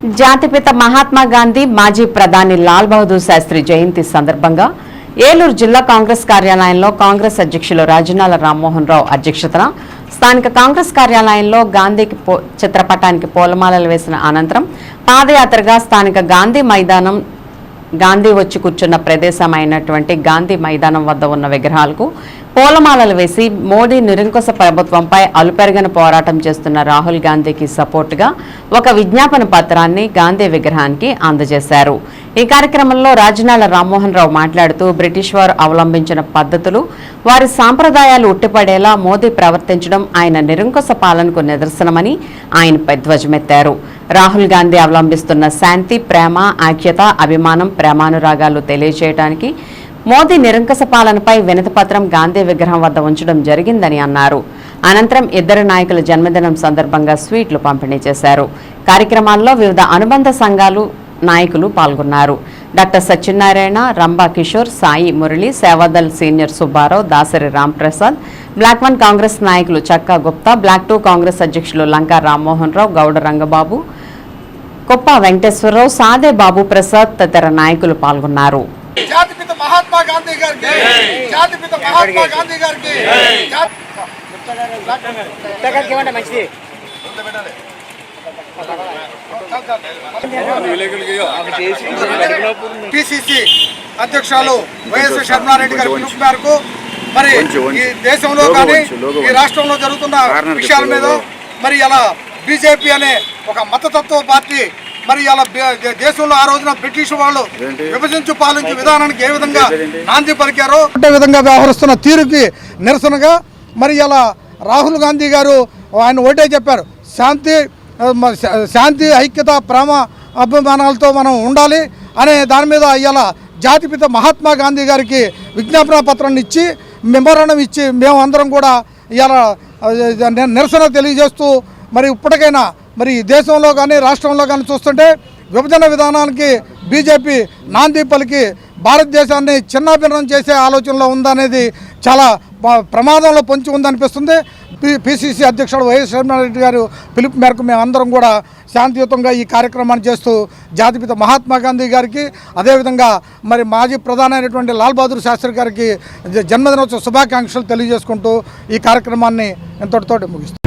జాతిపిత మహాత్మా గాంధీ మాజీ ప్రధాని లాల్ బహదూర్ శాస్త్రి జయంతి సందర్భంగా ఏలూరు జిల్లా కాంగ్రెస్ కార్యాలయంలో కాంగ్రెస్ అధ్యక్షులు రాజనాల రామ్మోహన్ రావు అధ్యక్షతన స్థానిక కాంగ్రెస్ కార్యాలయంలో గాంధీకి చిత్రపటానికి పూలమాలలు వేసిన అనంతరం పాదయాత్రగా స్థానిక గాంధీ మైదానం గాంధీ వచ్చి కూర్చున్న ప్రదేశం అయినటువంటి గాంధీ మైదానం వద్ద ఉన్న విగ్రహాలకు పూలమాలలు వేసి మోడీ నిరంకుశ ప్రభుత్వంపై అలుపెరగన పోరాటం చేస్తున్న రాహుల్ గాంధీకి సపోర్టుగా ఒక విజ్ఞాపన పత్రాన్ని గాంధీ విగ్రహానికి అందజేశారు. ఈ కార్యక్రమంలో రాజనాల రామ్మోహన్ రావు మాట్లాడుతూ బ్రిటిష్ వారు అవలంబించిన పద్ధతులు వారి సాంప్రదాయాలు ఉట్టిపడేలా మోదీ ప్రవర్తించడం ఆయన నిరంకుశ పాలనకు నిదర్శనమని ఆయనపై ధ్వజమెత్తారు రాహుల్ గాంధీ అవలంబిస్తున్న శాంతి ప్రేమ ఐక్యత అభిమానం ప్రేమానురాగాలు తెలియజేయడానికి మోదీ నిరంకుశ పాలనపై వినతిపత్రం గాంధీ విగ్రహం వద్ద ఉంచడం జరిగిందని అన్నారు. అనంతరం ఇద్దరు నాయకుల జన్మదినం సందర్భంగా స్వీట్లు పంపిణీ చేశారు. కార్యక్రమాల్లో వివిధ అనుబంధ సంఘాలు నాయకులు పాల్గొన్నారు. Doctor Satyanarayana Rambha Kishore Sai Murali Sevadal senior Subbarao Dasari Ramprasad block one Congress నాయకులు చక్కా గుప్తా బ్లాక్ టూ కాంగ్రెస్ అధ్యక్షులు లంకా రామ్మోహన్ రావు గౌడ రంగబాబు కొప్ప వెంకటేశ్వరరావు సాదే బాబు ప్రసాద్ తదితర నాయకులు పాల్గొన్నారు. మహాత్మా గాంధీ గారికి జాతిపిత మహాత్మా గాంధీ గారికి మంచిది. పిసిసి అధ్యక్షులు వైఎస్ శర్మారెడ్డి గారి పిలుపు మేరకు మరి ఈ దేశంలో కానీ ఈ రాష్ట్రంలో జరుగుతున్న విషయాల మీద మరి ఇలా బీజేపీ అనే ఒక మతతత్వ పార్టీ మరి ఇలా దేశంలో ఆ రోజున బ్రిటిష్ వాళ్ళు విభజించు పాలించు విధానానికి ఏ విధంగా నాంది పలికారో అదే విధంగా వ్యవహరిస్తున్న తీరుకి నిరసనగా మరి ఇలా రాహుల్ గాంధీ గారు ఆయన ఒకటే చెప్పారు శాంతి ఆ, మ- శా- శాంతి ఐక్యత ప్రేమ అభిమానాలతో మనం ఉండాలి అనే దాని మీద ఇవాళ జాతిపిత మహాత్మా గాంధీ గారికి విజ్ఞాపన పత్రాన్ని ఇచ్చి మెమోరాండం ఇచ్చి మేము అందరం కూడా ని- నిరసన తెలియజేస్తూ మరి ఇప్పటికైనా మరి ఈ దేశంలో కానీ రాష్ట్రంలో కానీ చూస్తుంటే విభజన విధానానికి బీజేపీ నాంది పలికి భారతదేశాన్ని చిన్నాభిన్నం చేసే ఆలోచనలో ఉందనేది చాలా ప్రమాదంలో పొంచి ఉందనిపిస్తుంది. పిసిసి అధ్యక్షుడు వైఎస్ రెడ్డి గారు పిలుపు మేరకు మేమందరం అందరం కూడా శాంతియుతంగా ఈ కార్యక్రమాన్ని చేస్తూ జాతిపిత మహాత్మా గాంధీ గారికి అదేవిధంగా మరి మాజీ ప్రధానమైనటువంటి లాల్ బహదూర్ శాస్త్రి గారికి జన్మదినోత్సవ శుభాకాంక్షలు తెలియజేసుకుంటూ ఈ కార్యక్రమాన్ని ఇంతటితోటి ముగిస్తాం